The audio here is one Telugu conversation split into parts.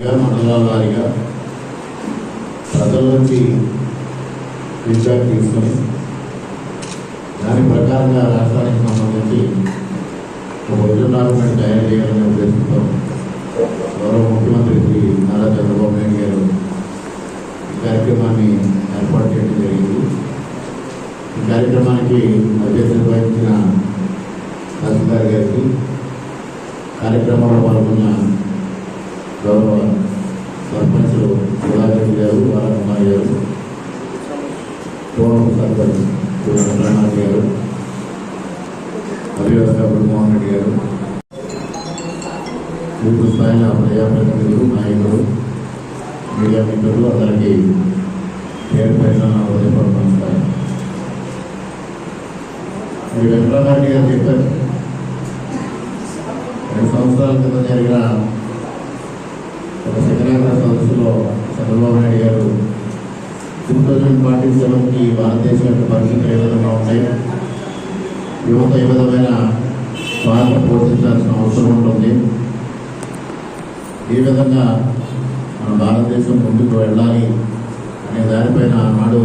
మండలాల వారిగా ప్రజల నుంచి ఫీడ్బ్యాక్ తీసుకొని దాని ప్రకారంగా రాష్ట్రానికి సంబంధించి ఒక విజన్ తయారు చేయాలనే ఉద్దేశంతో గౌరవ ముఖ్యమంత్రి శ్రీ నారా చంద్రబాబు నాయుడు గారు ఈ కార్యక్రమాన్ని ఏర్పాటు చేయడం జరిగింది. ఈ కార్యక్రమానికి అధ్యక్షత వహించిన తహసీల్దార్ గారికి కార్యక్రమంలో పాల్గొన్న గౌరవ సర్పంచ్ సుధాకర్ గారు బాలకుమారి గారు పూర్వ సర్పంచ్ రమణాథ్ గారు అదేవిధంగా బ్రహ్మోహన్ రెడ్డి గారు వివిధ స్థాయిల ప్రజాప్రతినిధులు నాయకులు మీడియా మిత్రులు అందరికీ పేరు పైన నా హృదయపూర్వక నమస్కారం. మరి వెంకటరామారెడ్డి గారు చెప్పారు రెండు సంవత్సరాల క్రితం జరిగిన ఒక సదస్సులో చంద్రబాబు నాయుడు గారు టూ థౌజండ్ ఫార్టీ సెవెన్కి భారతదేశం యొక్క పరిస్థితులు ఏ విధంగా ఉంటాయి యువత ఏ విధమైన పాత్ర పోషించాల్సిన అవసరం ఉంటుంది? ఏ విధంగా మన భారతదేశం ముందుకు వెళ్ళాలి అనే దానిపైన ఆనాడు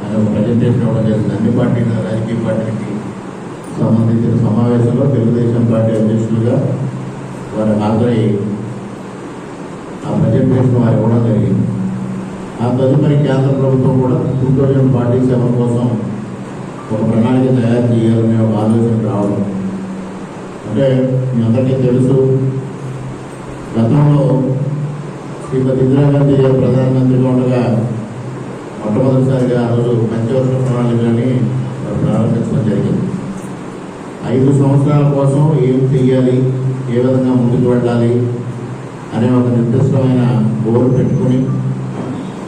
ఆయన ఒక ప్రజెంటేషన్ ఇవ్వడం జరిగింది. అన్ని పార్టీల రాజకీయ పార్టీలకి సంబంధించిన సమావేశంలో తెలుగుదేశం పార్టీ అధ్యక్షులుగా వారు హాజరై ఆ ప్రజెంటేషన్ వారు ఇవ్వడం జరిగింది. ఆ తదుపరి కేంద్ర ప్రభుత్వం కూడా టూ థౌజండ్ ఫార్టీ సెవెన్ కోసం ఒక ప్రణాళిక తయారు చేయాలనే ఒక ఆలోచన రావడం. అంటే మీ అందరికీ తెలుసు గతంలో శ్రీమతి ఇందిరాగాంధీ గారు ప్రధానమంత్రిగా ఉండగా మొట్టమొదటిసారిగా ఆ రోజు పంచవర్ష ప్రణాళికని ప్రారంభించడం జరిగింది. ఐదు సంవత్సరాల కోసం ఏం చెయ్యాలి? ఏ విధంగా ముందుకు వెళ్ళాలి? అనే ఒక నిర్దిష్టమైన గోల్ పెట్టుకుని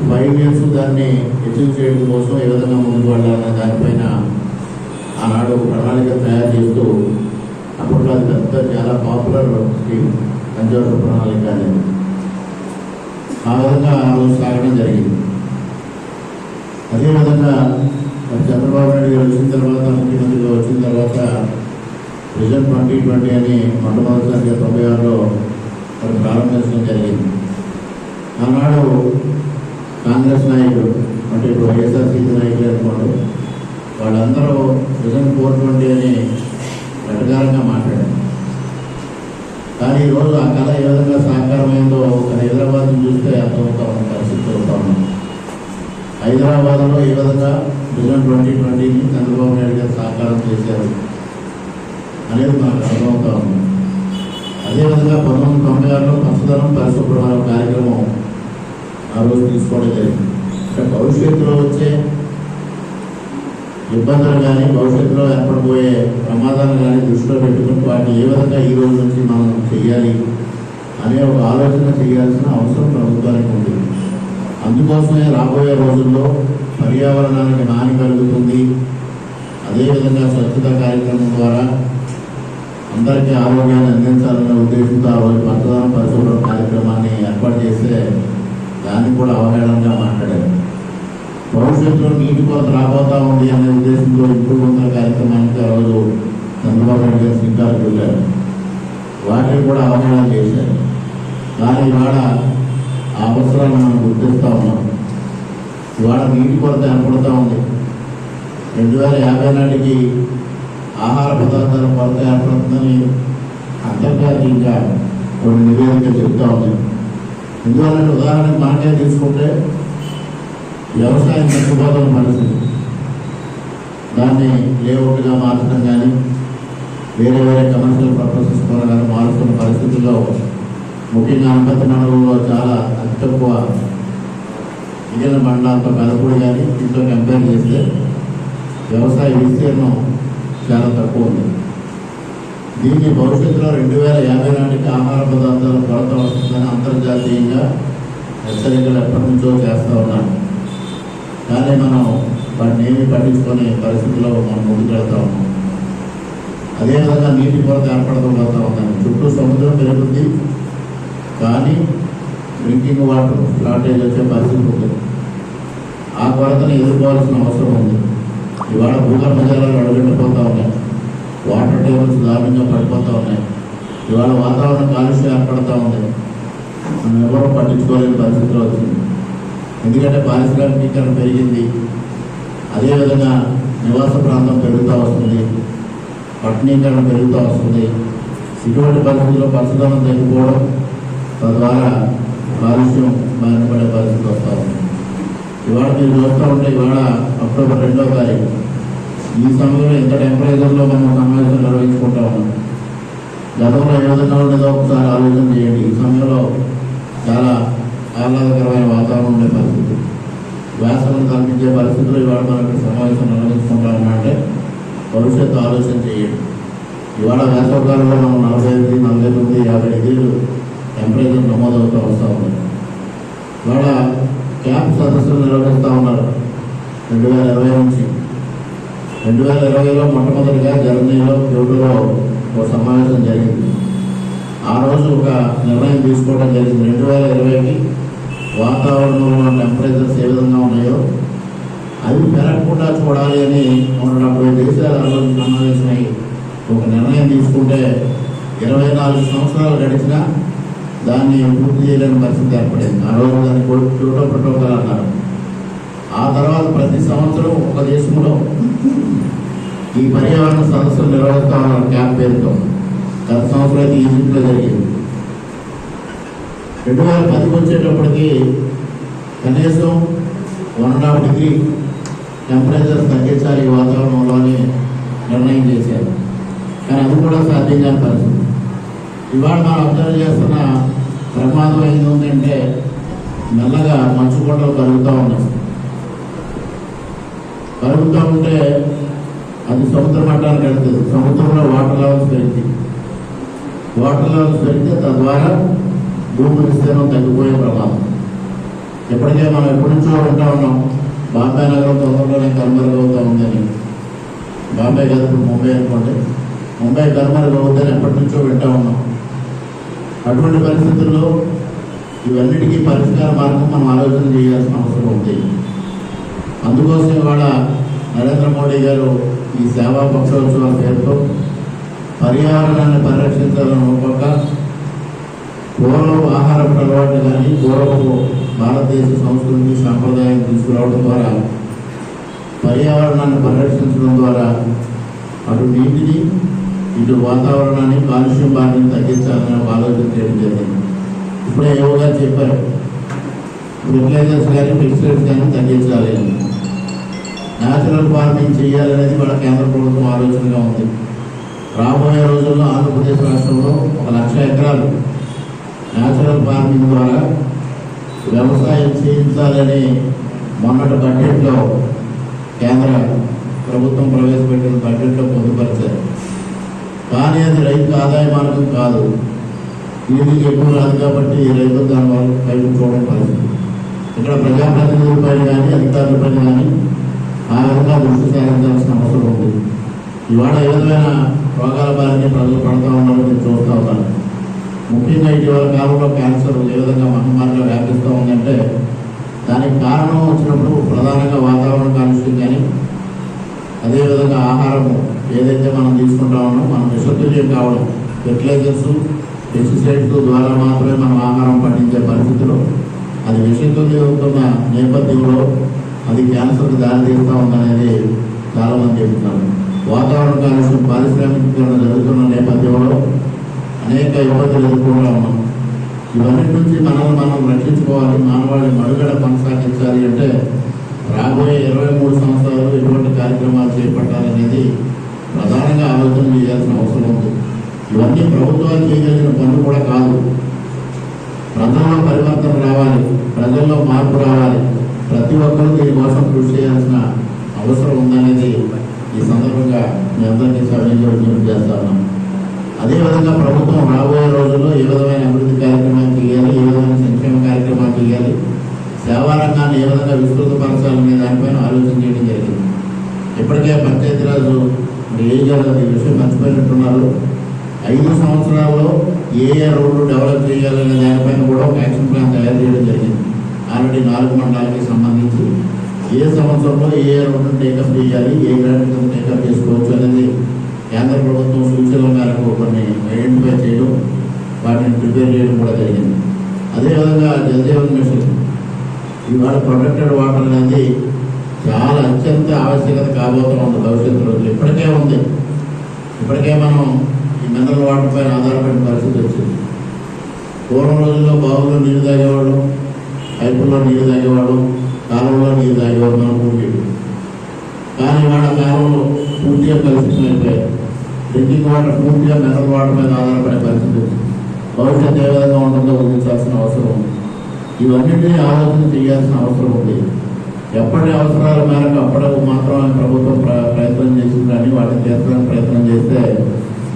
ఫైవ్ ఇయర్స్ దాన్ని అచీవ్ చేయడం కోసం ఏ విధంగా ముందుకు వెళ్ళాలనే దానిపైన ఆనాడు ప్రణాళిక తయారు చేస్తూ అప్పట్లో అది పెద్ద చాలా పాపులర్ స్కీమ్ పంచవర్ష ప్రణాళిక అనేది ఆ విధంగా ఆ రోజు సాగడం జరిగింది. అదేవిధంగా చంద్రబాబు నాయుడు గారు వచ్చిన తర్వాత ముఖ్యమంత్రిగా వచ్చిన తర్వాత విజన్ ట్వంటీ ట్వంటీ అని మొట్టమొదటిసారిగా తొంభై ఆరులో మరి ప్రారంభించడం జరిగింది. ఆనాడు కాంగ్రెస్ నాయకుడు అంటే ఇప్పుడు వైఎస్ఆర్సీపీ నాయకులు అనుకోండి వాళ్ళందరూ విజన్ ఫోర్ ట్వంటీ అని వెటకారంగా మాట్లాడారు. కానీ ఈరోజు ఆ కళ ఏ విధంగా సాకారమైందో ఒక హైదరాబాద్ చూస్తే అర్థమవుతా ఉన్న పరిస్థితి అవుతా ఉన్నాం హైదరాబాద్లో ఏ విధంగా విజన్ ట్వంటీ ట్వంటీని చంద్రబాబు నాయుడు గారు సాకారం చేశారు అనేది మనకు అర్థమవుతా ఉంది. అదేవిధంగా పంతొమ్మిది తొంభై ఆరులో పచ్చదనం పరిశుభ్రమైన కార్యక్రమం ఆ రోజు తీసుకోవడం జరిగింది. భవిష్యత్తులో వచ్చే ఇబ్బందులు కానీ భవిష్యత్తులో ఏర్పడబోయే ప్రమాదాలు కానీ దృష్టిలో పెట్టుకుని వాటిని ఏ విధంగా ఈ రోజు నుంచి మనం చేయాలి అనే ఒక ఆలోచన చేయాల్సిన అవసరం ప్రభుత్వానికి ఉంది. అందుకోసమే రాబోయే రోజుల్లో పర్యావరణానికి హాని కలుగుతుంది. అదేవిధంగా స్వచ్ఛత కార్యక్రమం ద్వారా అందరికీ ఆరోగ్యాన్ని అందించాలనే ఉద్దేశంతో ఆ రోజు పచ్చదనం పరిశుభ్ర కార్యక్రమాన్ని ఏర్పాటు చేస్తే దాన్ని కూడా అవహేళనగా మాట్లాడారు. భవిష్యత్తులో నీటి కొరత రాబోతా ఉంది అనే ఉద్దేశంతో ఇప్పుడు కొంత కార్యక్రమానికి ఆ రోజు చంద్రబాబు నాయుడు గారు శ్రీకారం వెళ్ళారు వాటిని కూడా అవగాహన చేశారు. కానీ ఇవాళ ఆ అవసరాలు మనం గుర్తిస్తూ ఉన్నాం. ఇవాళ నీటి కొరత ఏర్పడుతూ ఉంది. రెండు వేల యాభై నాటికి ఆహార పదార్థాల కొరత ఏర్పడుతుందని అంతర్జాతీయంగా కొన్ని నివేదికలు చెప్తా ఉంది. ఎందువల్ల ఉదాహరణకు మనకే తీసుకుంటే వ్యవసాయం తగ్గిపోతున్న పరిస్థితి దాన్ని లేఅవుట్గా మార్చడం కానీ వేరే వేరే కమర్షియల్ పర్పసెస్ కూడా కానీ మారుతున్న పరిస్థితుల్లో ముఖ్యంగా అంబతి మండలంలో చాలా అతి తక్కువ మిగిలిన మండలాలతో కలపడు కానీ దీంతో కంపేర్ చేస్తే వ్యవసాయ విస్తీర్ణం చాలా తక్కువ ఉంది. దీన్ని భవిష్యత్తులో రెండు వేల యాభై నాటికి ఆహార పదార్థాల కొరత వస్తుందని అంతర్జాతీయంగా హెచ్చరికలు ఎప్పటి నుంచో చేస్తూ ఉన్నాను కానీ మనం వాటిని ఏమి పట్టించుకునే పరిస్థితిలో మనం ముందుకు వెళ్తా ఉన్నాం అదేవిధంగా నీటి కొరత ఏర్పడడం పోతా ఉందండి చుట్టూ సముద్రం పెరుగుతుంది కానీ డ్రింకింగ్ వాటర్ షార్టేజ్ వచ్చే పరిస్థితి ఉంది. ఆ కొరతను ఎదుర్కోవాల్సిన అవసరం ఉంది. ఇవాళ భూగర్భ జలాలు అడుగుండిపోతూ ఉన్నాయి. వాటర్ టేబుల్స్ దారుణంగా పడిపోతూ ఉన్నాయి. ఇవాళ వాతావరణ కాలుష్యం ఏర్పడతా ఉంది. మనం ఎవరూ పట్టించుకోలేని పరిస్థితిలో వచ్చింది. ఎందుకంటే పారిశ్రామికీకరణ పెరిగింది. అదేవిధంగా నివాస ప్రాంతం పెరుగుతూ వస్తుంది. పట్టణీకరణ పెరుగుతూ వస్తుంది. ఇటువంటి పరిస్థితుల్లో పరిశుభ్రం తగ్గిపోవడం తద్వారా కాలుష్యం బాధపడే పరిస్థితి వస్తూ ఉంది. ఇవాళ మీరు చూస్తూ ఉంటే ఇవాళ అక్టోబర్ రెండో తారీఖు. ఈ సమయంలో ఇంత టెంపరేచర్లో మనం సమావేశం నిర్వహించుకుంటా ఉన్నాం? గతంలో ఏ విధంగా ఉండేదో ఒకసారి ఆలోచన చేయండి. ఈ సమయంలో చాలా ఆహ్లాదకరమైన వాతావరణం ఉండే పరిస్థితి. వ్యాసనం కల్పించే పరిస్థితులు ఇవాళ మనం ఇక్కడ సమావేశం నిర్వహించుకుంటా ఉన్నామంటే భవిష్యత్తు ఆలోచన చేయండి. ఇవాళ వేసవకాలంలో మనం నలభై ఎనిమిది నలభై తొమ్మిది యాభై డిగ్రీలు టెంపరేచర్ నమోదవుతూ వస్తూ ఉంది. ఇవాళ క్యాంప్ సదస్సులు నిర్వహిస్తూ ఉన్నారు. రెండు వేల ఇరవై నుంచి. రెండు వేల ఇరవైలో మొట్టమొదటిగా జర్మనీలో క్యూటోలో ఒక సమావేశం జరిగింది. ఆ రోజు ఒక నిర్ణయం తీసుకోవడం జరిగింది. రెండు వేల ఇరవైకి వాతావరణంలో టెంపరేచర్స్ ఏ విధంగా ఉన్నాయో అవి పెరగకుండా చూడాలి అని నూట నలభై దేశాలు రోజు సమావేశమై ఒక నిర్ణయం తీసుకుంటే ఇరవై నాలుగు సంవత్సరాలు గడిచినా దాన్ని పూర్తి చేయలేని పరిస్థితి ఏర్పడింది. ఆ రోజు దాన్ని క్యూటో ప్రోటోకాల్ అన్నారు ఆ తర్వాత ప్రతి సంవత్సరం ఒక దేశంలో ఈ పర్యావరణ సదస్సులు నిర్వహిస్తా ఉన్నారు క్యాంప్ పేరుతో గత సంవత్సరం అయితే ఈజిప్ట్లో జరిగింది. రెండు వేల పదికి వచ్చేటప్పటికి కనీసం one and half degree temperature తగ్గించాలి వాతావరణంలోనే వాతావరణంలో అని నిర్ణయం చేశారు. కానీ అది కూడా సాధ్యం కాని పరిస్థితి. ఇవాళ మనం అబ్జర్వ్ చేస్తున్న ప్రమాదం ఏంది ఉందంటే మెల్లగా మంచు కొండలు కరుగుతూ ఉన్నాయి. కరుగుతూ ఉంటే అది సముద్ర మట్టానికి వెళ్తుంది. సముద్రంలో వాటర్ లెవెల్స్ పెరిగింది వాటర్ లెవెల్స్ పెరిగితే తద్వారా భూమి విస్తీర్ణం తగ్గిపోయే ప్రమాదం. ఇప్పటికే మనం ఎప్పటి నుంచో ఉంటా ఉన్నాం బాంబే నగరం తొందరలోనే కనుమరుగవుతూ ఉందని. బాంబే కాదు ముంబై అనుకోండి. ముంబై కనుమరుగవుతుందని ఎప్పటి నుంచో వింటా ఉన్నాం. అటువంటి పరిస్థితుల్లో ఇవన్నిటికీ పరిష్కార మార్గం మనం ఆలోచన చేయాల్సిన అవసరం ఉంది. అందుకోసం ఇవాళ నరేంద్ర మోడీ గారు ఈ సేవా పక్షోత్సవాల పేరుతో పర్యావరణాన్ని పరిరక్షించాలని ఒక పక్క ఆహారపు అలవాట్లు కానీ పూర్వపు భారతదేశ సంస్కృతి సాంప్రదాయం తీసుకురావడం ద్వారా పర్యావరణాన్ని పరిరక్షించడం ద్వారా అటు నీటిని ఇటు వాతావరణాన్ని కాలుష్యం బారిని తగ్గించాలని ఆలోచన చేయడం జరిగింది. ఇప్పుడే యోగా చెప్పారు. ఫెర్టిలైజర్స్ కానీ పెస్టిసైడ్స్ కానీ తగ్గించాలి అని. న్యాచురల్ ఫార్మింగ్ చేయాలనేది వాళ్ళ కేంద్ర ప్రభుత్వం ఆలోచనగా ఉంది. రాబోయే రోజుల్లో ఆంధ్రప్రదేశ్ రాష్ట్రంలో ఒక లక్ష ఎకరాలు న్యాచురల్ ఫార్మింగ్ ద్వారా వ్యవసాయం చేయించాలని మొన్నటి బడ్జెట్లో కేంద్ర ప్రభుత్వం ప్రవేశపెట్టిన బడ్జెట్లో పొందుపరిచారు కానీ అది రైతుకు ఆదాయ మార్గం కాదు. ఇది ఎక్కువ రాదు కాబట్టి ఈ రైతులు దాని వల్ల పైకి చూడడం పరిస్థితి ఇక్కడ ప్రజాప్రతినిధుల పైన కానీ అధికారుల పైన కానీ ఆ విధంగా దృష్టి సాధించాల్సిన అవసరం ఉంది. ఇవాళ ఏ విధమైన రోగాల బారిని ప్రజలు పడుతూ ఉన్నారో నేను చూస్తూ ఉన్నాను. ముఖ్యంగా ఇటీవల కాలంలో క్యాన్సర్ ఏ విధంగా మహమ్మారిగా వ్యాపిస్తూ ఉందంటే దానికి కారణం వచ్చినప్పుడు ప్రధానంగా వాతావరణ కాలుష్యం కానీ అదేవిధంగా ఆహారము. ఏదైతే మనం తీసుకుంటా ఉన్నామో మనం విషతుల్యం కావడం ఫెర్టిలైజర్స్ పెస్టిసైడ్స్ ద్వారా మాత్రమే మనం ఆహారం పండించే పరిస్థితిలో అది విషతుల్యం అవుతున్న నేపథ్యంలో అది క్యాన్సర్కి దారితీస్తూ ఉందనేది చాలామంది చెప్తున్నారు. వాతావరణ కాలుష్యం పారిశ్రామికీకరణ జరుగుతున్న నేపథ్యంలో అనేక ఇబ్బందులు ఎదుర్కొంటూ ఉన్నాం. ఇవన్నిటి నుంచి మనల్ని మనం రక్షించుకోవాలి మానవాళి మనుగడ కొనసాగించాలి అంటే రాబోయే ఇరవై మూడు సంవత్సరాలు ఎటువంటి కార్యక్రమాలు చేపట్టాలనేది ప్రధానంగా ఆలోచన చేయాల్సిన అవసరం ఉంది. ఇవన్నీ ప్రభుత్వాలు చేయగలిగిన పనులు కూడా కాదు. ప్రజల్లో పరివర్తన రావాలి. ప్రజల్లో మార్పు రావాలి. ప్రతి ఒక్కరూ దీనికోసం కృషి చేయాల్సిన అవసరం ఉందనేది ఈ సందర్భంగా మీ అందరికీ సవినీయంగా విజ్ఞప్తి చేస్తా ఉన్నాం అదేవిధంగా ప్రభుత్వం రాబోయే రోజుల్లో ఏ విధమైన అభివృద్ధి కార్యక్రమాలు చేయాలి? ఏ విధమైన సంక్షేమ కార్యక్రమాలు చేయాలి? సేవా రంగాన్ని ఏ విధంగా విస్తృతపరచాలనే దానిపైన ఆలోచన చేయడం జరిగింది. ఇప్పటికే పంచాయతీరాజు మరి ఏ గారు ఈ విషయం మర్చిపోయినట్టున్నారు ఐదు సంవత్సరాల్లో ఏ ఏ రోడ్లు డెవలప్ చేయాలనే దానిపైన కూడా ఒక యాక్షన్ ప్లాన్ తయారు చేయడం జరిగింది. ఆల్రెడీ నాలుగు మండలాలకి సంబంధించి ఏ సంవత్సరంలో ఏ ఏ రోడ్డు టేకప్ చేయాలి ఏ గ్రాంట్ కింద టేకప్ చేసుకోవచ్చు అనేది కేంద్ర ప్రభుత్వం సూచనల మేరకు కొన్ని ఐడెంటిఫై చేయడం వాటిని ప్రిపేర్ చేయడం కూడా జరిగింది. అదేవిధంగా జలజీవన్ మిషన్ ఇవాళ ప్రొటెక్టెడ్ వాటర్ అనేది చాలా అత్యంత ఆవశ్యకత కాబోతూ ఉంది భవిష్యత్తు రోజులు. ఇప్పటికే ఉంది. ఇప్పటికే మనం ఈ మినరల్ వాటర్ పైన ఆధారపడిన పరిస్థితి వచ్చింది. పూర్వం రోజుల్లో బావుల్లో నీరు తాగేవాడు పైపుల్లో నీరు తాగేవాడు కాలంలో నీరు తాగేవాడు మనం పూర్వీకులు కానీ వాళ్ళ కాలంలో పూర్తిగా పరిస్థితులు అయిపోయాయి. డ్రింకింగ్ వాటర్ పూర్తిగా మినరల్ వాటర్ మీద ఆధారపడే పరిస్థితి భవిష్యత్తు ఏ విధంగా ఉంటుందో ఊహించాల్సిన అవసరం ఉంది. ఇవన్నింటినీ ఆలోచన చేయాల్సిన అవసరం ఉంది. ఎప్పటి అవసరాల మేరకు అప్పటికి మాత్రమే ప్రభుత్వం ప్ర- ప్రయత్నం చేసింది కానీ వాటిని తీర్చడానికి ప్రయత్నం చేస్తే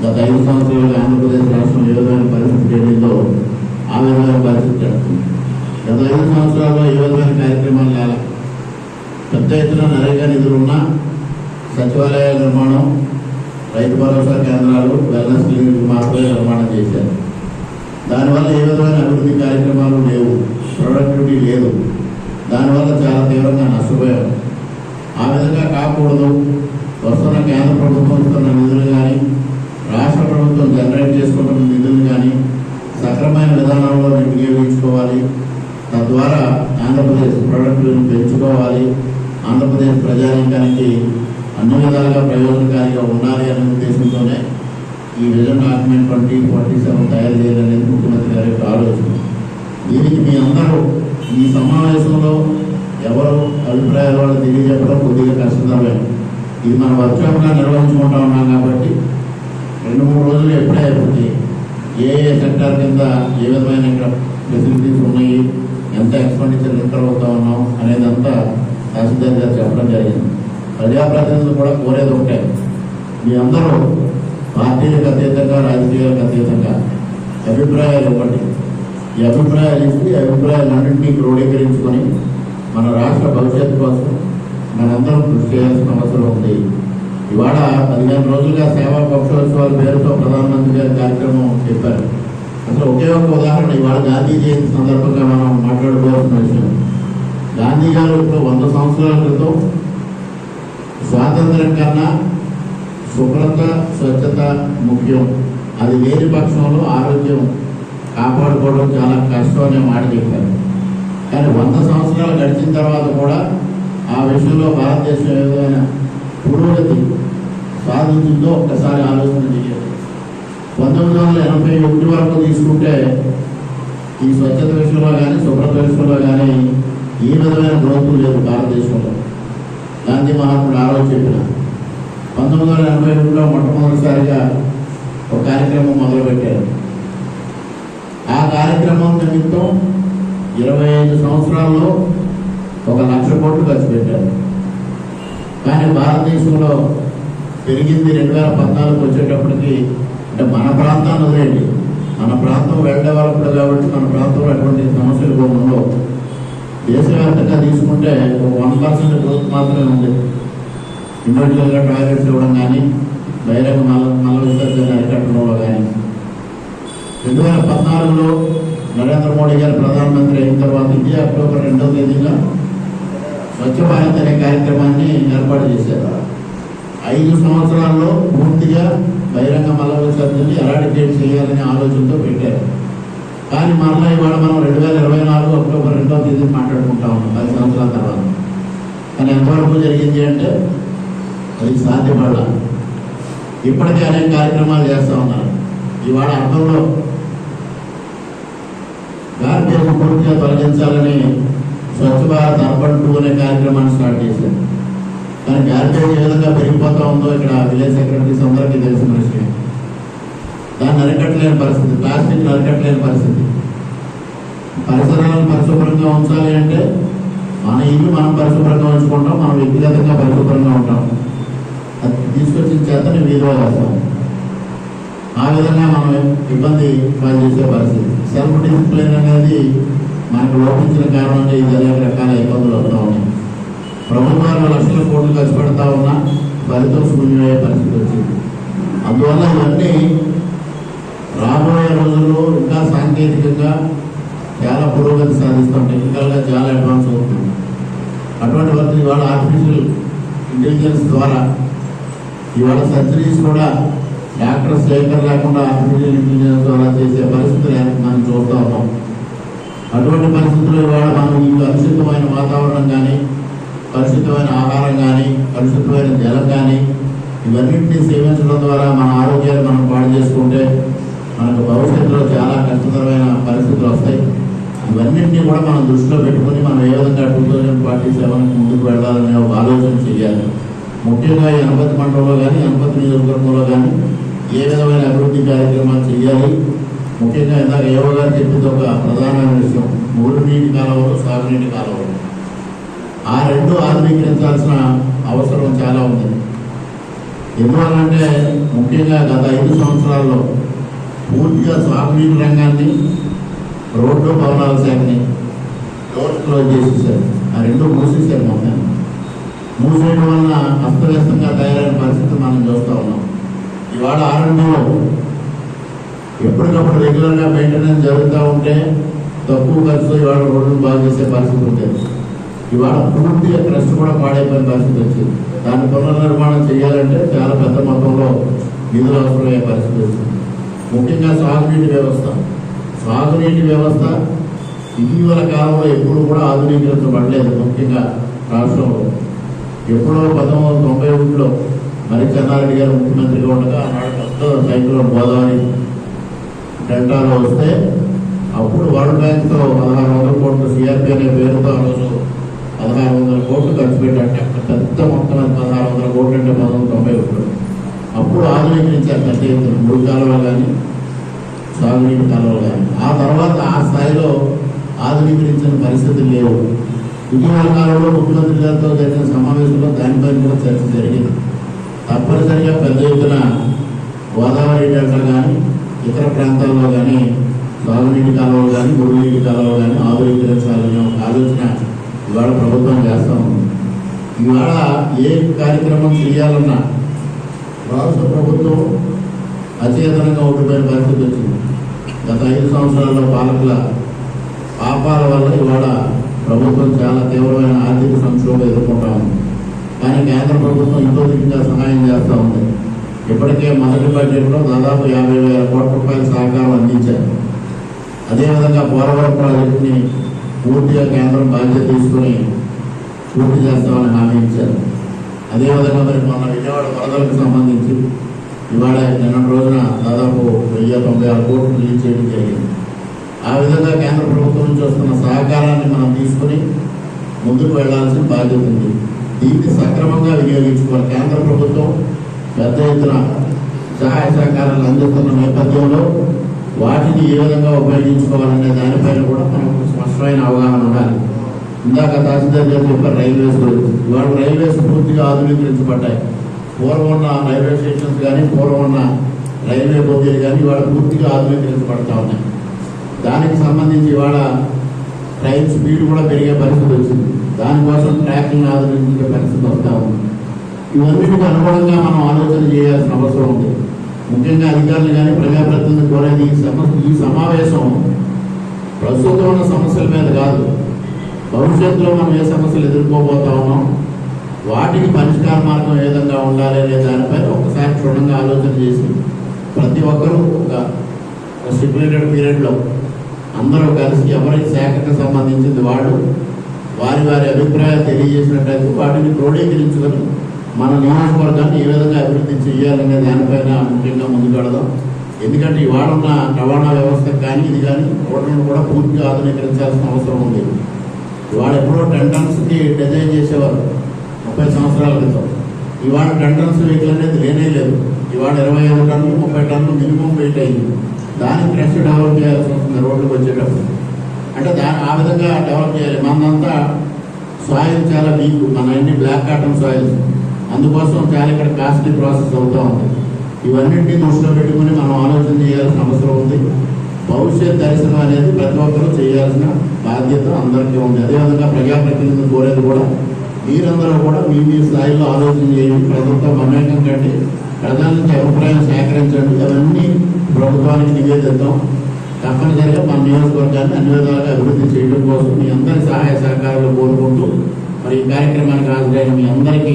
గత ఐదు సంవత్సరాలు ఆంధ్రప్రదేశ్ రాష్ట్రం ఏ విధమైన పరిస్థితి చేయడంతో ఆ విధమైన పరిస్థితి గత ఐదు సంవత్సరాల్లో ఏ విధమైన కార్యక్రమాలు లేల. పెద్ద ఎత్తున నరేగా నిధులున్నా సచివాలయాల నిర్మాణం రైతు భరోసా కేంద్రాలు వెల్నెస్ క్లినిక్ మాత్రమే నిర్మాణం చేశారు. దానివల్ల ఏ విధమైన అభివృద్ధి కార్యక్రమాలు లేవు. ప్రొడక్టివిటీ లేదు. దానివల్ల చాలా తీవ్రంగా నష్టపోయాం ఆ విధంగా కాకూడదు. వస్తున్న కేంద్ర ప్రభుత్వం ఇస్తున్న నిధులు కానీ రాష్ట్ర ప్రభుత్వం జనరేట్ చేసుకుంటున్న నిధులు కానీ సక్రమైన విధానంలో వినియోగించుకోవాలి తద్వారా ఆంధ్రప్రదేశ్ ప్రొడక్ట్లను పెంచుకోవాలి. ఆంధ్రప్రదేశ్ ప్రజానీకానికి అన్ని విధాలుగా ప్రయోజనకారిగా ఉండాలి అనే ఉద్దేశంతోనే ఈ vision document twenty forty seven తయారు చేయాలనేది ముఖ్యమంత్రి గారి యొక్క ఆలోచన. దీనికి మీ అందరూ ఈ సమావేశంలో ఎవరు అభిప్రాయాలు వాళ్ళు తెలియజెప్పడం కొద్దిగా కష్టతరమే ఇది మనం వర్క్షాప్గా నిర్వహించుకుంటా ఉన్నాం కాబట్టి రెండు మూడు రోజులు ఎప్పుడే అయిపోతాయి? ఏ ఏ సెక్టార్ కింద ఏ విధమైన ఫెసిలిటీస్ ఉన్నాయి? ఎంత ఎక్స్పెండిచర్ ఎంటర్ అవుతా ఉన్నాం? అనేదంతా తహసీల్దార్ గారు చెప్పడం జరిగింది. ప్రజాప్రతినిధులు కూడా కోరేది ఒకటే. మీ అందరూ పార్టీలకు అతీతంగా రాజకీయాలకు అతీతంగా అభిప్రాయాలు ఇవ్వండి. ఈ అభిప్రాయాలు ఇచ్చి ఈ అభిప్రాయాలన్నింటినీ క్రోడీకరించుకొని మన రాష్ట్ర భవిష్యత్తు కోసం మనందరం కృషి చేయాల్సిన అవసరం ఉంది. ఇవాళ పదిహేను రోజులుగా సేవా పక్షోత్సవాల పేరుతో ప్రధానమంత్రి గారి కార్యక్రమం చెప్పారు. అసలు ఒకే ఒక ఉదాహరణ ఇవాళ గాంధీ జయంతి సందర్భంగా మనం మాట్లాడుకోవాల్సిన విషయం. గాంధీ గారు ఇప్పుడు వంద సంవత్సరాల క్రితం స్వాతంత్రం కన్నా శుభ్రత స్వచ్ఛత ముఖ్యం. అది లేని పక్షంలో ఆరోగ్యం కాపాడుకోవడం చాలా కష్టం అనే మాట చెప్పారు. కానీ వంద సంవత్సరాలు గడిచిన తర్వాత కూడా ఆ విషయంలో భారతదేశం ఏదైనా పురోగతి సాధించిందో ఒక్కసారి ఆలోచన చేయాలి పంతొమ్మిది వందల ఎనభై ఒకటి వరకు తీసుకుంటే ఈ స్వచ్ఛత విషయంలో కానీ శుభ్రత విషయంలో కానీ ఏ విధమైన గ్రోత్ లేదు భారతదేశంలో. గాంధీ మహాత్ముడు ఆలోచన చెప్పిన పంతొమ్మిది వందల ఎనభై ఒకటిలో మొట్టమొదటిసారిగా ఒక కార్యక్రమం మొదలుపెట్టారు. ఆ కార్యక్రమం నిమిత్తం ఇరవై ఐదు సంవత్సరాల్లో ఒక లక్ష కోట్లు ఖర్చు పెట్టారు. కానీ భారతదేశంలో పెరిగింది రెండు వేల పద్నాలుగు వచ్చేటప్పటికి అంటే మన ప్రాంతాన్ని వదిలేండి మన ప్రాంతం వెల్ డెవలప్డ్ కాబట్టి మన ప్రాంతంలో ఎటువంటి సమస్యలు కూడా ఉండవు. దేశవ్యాప్తంగా తీసుకుంటే ఒక వన్ పర్సెంట్ గ్రోత్ మాత్రమే ఉంది. ఇండివిజువల్గా టాయిలెట్స్ ఇవ్వడం కానీ బహిరంగ మల మల విసర్జన అరికట్టడంలో కానీ. రెండు వేల పద్నాలుగులో నరేంద్ర మోడీ గారు ప్రధానమంత్రి అయిన తర్వాత ఇదే అక్టోబర్ రెండవ తేదీన స్వచ్ఛ భారత్ అనే కార్యక్రమాన్ని ఏర్పాటు చేశారు. ఐదు సంవత్సరాల్లో పూర్తిగా బహిరంగ మల విసర్జనని ఎరాడికేట్ చేయాలనే ఆలోచనతో పెట్టారు. కానీ మరలా ఇవాళ మనం రెండు వేల ఇరవై నాలుగు అక్టోబర్ రెండవ తేదీ మాట్లాడుకుంటా ఉన్నాం పది సంవత్సరాల తర్వాత. కానీ ఎంతవరకు జరిగింది అంటే అది సాధ్యపడాలి. ఇప్పటికే అనేక కార్యక్రమాలు చేస్తూ ఉన్నారు. ఇవాళ అర్థంలో భారతదేశం పూర్తిగా తొలగించాలని స్వచ్ఛ భారత్ అర్బన్ టూ అనే కార్యక్రమాన్ని స్టార్ట్ చేశారు. కానీ గార్బేజ్ ఏ విధంగా పెరిగిపోతా ఉందో ఇక్కడ విలేజ్ సెక్రటరీస్ అందరికీ తెలిసిన విషయం. దాన్ని అరికట్టలేని పరిస్థితి ప్లాస్టిక్ అరికట్టలేని పరిస్థితి. పరిసరాలను పరిశుభ్రంగా ఉంచాలి అంటే మన ఇల్లు మనం పరిశుభ్రంగా ఉంచుకుంటాం మనం వ్యక్తిగతంగా పరిశుభ్రంగా ఉంటాం. అది తీసుకొచ్చిన చేతని వీధిలో వేస్తాం. ఆ విధంగా మనం ఇబ్బంది పాలు చేసే పరిస్థితి. సెల్ఫ్ డిసిప్లిన్ అనేది మనకు లోపించిన కారణంగా ఇది అనేక రకాల ఇబ్బందులు వస్తూ ఉన్నాయి. ప్రభుత్వాలు లక్షల కోట్లు ఖర్చు పెడతా ఉన్నా ఫలితం శూన్యమయ్యే పరిస్థితి వచ్చింది. అందువల్ల ఇవన్నీ రాబోయే రోజుల్లో ఇంకా సాంకేతికంగా చాలా పురోగతి సాధిస్తాం టెక్నికల్గా చాలా అడ్వాన్స్ అవుతుంది అటువంటి వరకు ఇవాళ ఆర్టిఫిషియల్ ఇంటెలిజెన్స్ ద్వారా ఇవాళ సర్జరీస్ కూడా యాక్టర్స్ సేకర్ లేకుండా ఆర్టిఫిషియల్ ఇంటెలిజెన్స్ ద్వారా చేసే పరిస్థితులు మనం చూస్తూ ఉన్నాం. అటువంటి పరిస్థితుల్లో కూడా మనం ఈ కలుషితమైన వాతావరణం కానీ కలుషితమైన ఆహారం కానీ కలుషితమైన జలం కానీ ఇవన్నింటినీ సేవించడం ద్వారా మన ఆరోగ్యాన్ని మనం పాడు చేసుకుంటే మనకు భవిష్యత్తులో చాలా కష్టతరమైన పరిస్థితులు వస్తాయి. ఇవన్నింటినీ కూడా మనం దృష్టిలో పెట్టుకొని మనం ఏ విధంగా టూ థౌజండ్ ఫార్టీ సెవెన్కి ముందుకు వెళ్ళాలనే ఒక ఆలోచన చేయాలి. ముఖ్యంగా ఈ అనుమతి మండలంలో కానీ అనుమతి నియోజకవర్గంలో కానీ ఏ విధమైన అభివృద్ధి కార్యక్రమాలు చేయాలి ముఖ్యంగా ఇందాక యోగ గారు చెప్పింది ఒక ప్రధానమైన విషయం. మూడు నీటి కాలువలు సాగునీటి కాలువలు. ఆ రెండు ఆధునీకరించాల్సిన అవసరం చాలా ఉంది. ఎందువల్లంటే ముఖ్యంగా గత ఐదు సంవత్సరాల్లో పూర్తిగా సాగునీటి రంగాన్ని రోడ్డు భవనాల శాఖని డోర్ క్లోజ్ చేసేసారు ఆ రెండు మూసేసారు మొత్తం. మూసేయడం వలన అస్తవ్యస్తంగా తయారైన పరిస్థితి మనం చూస్తూ ఉన్నాం. ఇవాళ ఆరంభంలో ఎప్పటికప్పుడు రెగ్యులర్గా మెయింటెనెన్స్ జరుగుతూ ఉంటే తక్కువ ఖర్చుతో ఇవాళ రోడ్లు బాగు చేసే పరిస్థితి ఉంటుంది ఇవాళ పూర్తిగా ట్రస్ట్ కూడా పాడైపోయిన పరిస్థితి వచ్చింది. దాన్ని పునర్నిర్మాణం చేయాలంటే చాలా పెద్ద మొత్తంలో నిధులు అవసరమయ్యే పరిస్థితి వచ్చింది. ముఖ్యంగా సాగునీటి వ్యవస్థ. సాగునీటి వ్యవస్థ ఇటీవల కాలంలో ఎప్పుడు కూడా ఆధునీకరించబడలేదు ముఖ్యంగా రాష్ట్రంలో. ఎప్పుడో పంతొమ్మిది వందల తొంభై ఒకటిలో మరి చెన్నారెడ్డి గారు ముఖ్యమంత్రిగా ఉండగా ఆనాడు పెద్ద సైక్లోన్ గోదావరి డెల్టాలో వస్తే అప్పుడు వరల్డ్ బ్యాంక్తో పదహారు వందల కోట్లు సిఆర్పి అనే పేరుతో ఆ రోజు పదహారు వందల కోట్లు ఖర్చు పెట్టారంటే అక్కడ పెద్ద మొత్తం పదహారు వందల కోట్లు అంటే పంతొమ్మిది వందల తొంభై ఒకటి. అప్పుడు ఆధునీకరించారు పెద్ద ఎత్తున మూడు కాలువలు కానీ సాగునీటి కాలువలు కానీ ఆ తర్వాత ఆ స్థాయిలో ఆధునీకరించిన పరిస్థితులు లేవు. ఇటీవల కాలంలో ముఖ్యమంత్రి గారితో జరిగిన సమావేశంలో దానిపైన కూడా చర్చ జరిగింది. తప్పనిసరిగా పెద్ద ఎత్తున గోదావరి డెల్టా కానీ ఇతర ప్రాంతాల్లో కానీ సాగునీటి కాలువలు కానీ గురునీటి కాలువలు కానీ ఆధునీకరించాలనే ఒక ఆలోచన ఇవాళ ప్రభుత్వం చేస్తా ఉంది. ఇవాళ ఏ కార్యక్రమం చేయాలన్నా రాష్ట్ర ప్రభుత్వం అచేతనంగా ఉండిపోయిన పరిస్థితి వచ్చింది. గత ఐదు సంవత్సరాల్లో పాలకుల పాపాల వల్ల ఇవాళ ప్రభుత్వం చాలా తీవ్రమైన ఆర్థిక సంక్షోభం ఎదుర్కొంటా ఉంది. కానీ కేంద్ర ప్రభుత్వం ఎంతో సహాయం చేస్తూ ఉంది. ఇప్పటికే మొదటి బడ్జెట్లో దాదాపు యాభై వేల కోట్ల రూపాయల సహకారం అందించారు. అదేవిధంగా పోలవరం ప్రాజెక్టుని పూర్తిగా కేంద్రం బాధ్యత తీసుకుని పూర్తి చేస్తామని హామీ ఇచ్చారు. అదేవిధంగా మరి మొన్న విజయవాడ వరదలకు సంబంధించి ఇవాళ నిన్న రోజున దాదాపు వెయ్యి తొంభై ఆరు కోట్లు రిలీజ్ చేయడం జరిగింది. ఆ విధంగా కేంద్ర ప్రభుత్వం నుంచి వస్తున్న సహకారాన్ని మనం తీసుకుని ముందుకు వెళ్ళాల్సిన బాధ్యత ఉంది. దీన్ని సక్రమంగా వినియోగించుకోవాలి. కేంద్ర ప్రభుత్వం పెద్ద ఎత్తున సహాయ సహకారాలు అందిస్తున్న నేపథ్యంలో వాటిని ఏ విధంగా ఉపయోగించుకోవాలనే దానిపైన కూడా మనకు స్పష్టమైన అవగాహన ఉండాలి. ఇందాక తహసీల్దార్ గారు చెప్పారు రైల్వేస్ గురించి. ఇవాళ రైల్వేస్ పూర్తిగా ఆధునీకరించబడ్డాయి. పూర్వం ఉన్న రైల్వే స్టేషన్స్ కానీ పూర్వం ఉన్న రైల్వే బోగీలు కానీ ఇవాళ పూర్తిగా ఆధునీకరించబడతా ఉన్నాయి. దానికి సంబంధించి ఇవాళ ట్రైన్ స్పీడ్ కూడా పెరిగే పరిస్థితి వచ్చింది. దానికోసం ట్రాక్లను ఆధునించే పరిస్థితి వస్తూ ఉంది. ఇవన్నిటికి అనుగుణంగా మనం ఆలోచన చేయాల్సిన అవసరం ఉంది. ముఖ్యంగా అధికారులు కానీ ప్రజాప్రతినిధులు కూడా ఈ సమస్య ఈ సమావేశం ప్రస్తుతం ఉన్న సమస్యల మీద కాదు. భవిష్యత్తులో మనం ఏ సమస్యలు ఎదుర్కోబోతా ఉన్నాం? వాటికి పరిష్కార మార్గం ఏ విధంగా ఉండాలి అనే దానిపై ఒకసారి క్షుణ్ణంగా ఆలోచన చేసి ప్రతి ఒక్కరూ ఒక స్టిపులేటెడ్ పీరియడ్లో అందరూ కలిసి ఎవరి శాఖకు సంబంధించింది వాళ్ళు వారి వారి అభిప్రాయాలు తెలియజేసినట్లయితే వాటిని క్రోడీకరించుకొని మన నియోజకవర్గాన్ని ఏ విధంగా అభివృద్ధి చేయాలనే దానిపైన ముఖ్యంగా ముందుకెడదాం. ఎందుకంటే ఇవాళ ఉన్న రవాణా వ్యవస్థ కానీ ఇది కానీ రోడ్లను కూడా పూర్తిగా ఆధునీకరించాల్సిన అవసరం ఉంది. ఇవాళ ఎప్పుడో టెన్ టన్స్కి డిజైన్ చేసేవారు ముప్పై సంవత్సరాల క్రితం. ఇవాళ టెన్ టన్స్ వెహికల్ అనేది లేనే లేదు. ఇవాళ ఇరవై ఐదు టన్నులు ముప్పై టన్నులు మినిమం వెయిట్ అయింది. దానికి క్రష్ డెవలప్ చేయాల్సి వస్తుంది రోడ్లకు వచ్చేటప్పుడు. అంటే దాని ఆ విధంగా డెవలప్ చేయాలి. మనంతా సాయిల్ చాలా వీక్ మన అన్ని బ్లాక్ కాటన్ సాయిల్స్ అందుకోసం చాలా ఇక్కడ కాస్ట్లీ ప్రాసెస్ అవుతూ ఉంది. ఇవన్నింటినీ దృష్టిలో పెట్టుకుని మనం ఆలోచన చేయాల్సిన అవసరం ఉంది. భవిష్యత్ దర్శనం అనేది ప్రతి ఒక్కరూ చేయాల్సిన బాధ్యత అందరికీ ఉంది. అదేవిధంగా ప్రజాప్రతినిధులు కోరేది కూడా మీరందరూ కూడా మీ మీ స్థాయిలో ఆలోచన చేయండి. ప్రభుత్వం మమేకం కండి ప్రజల నుంచి అభిప్రాయం సేకరించండి. అవన్నీ ప్రభుత్వానికి నివేదిద్దాం. తప్పనిసరిగా మన నియోజకవర్గాన్ని అన్ని విధాలుగా అభివృద్ధి చేయడం కోసం మీ అందరి సహాయ సహకారాలు కోరుకుంటూ మరి ఈ కార్యక్రమానికి హాజరైన మీ అందరికీ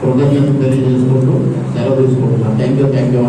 కృతజ్ఞతలు తెలియజేసుకుంటూ సెలవు తీసుకుంటున్నాను. Thank you thank you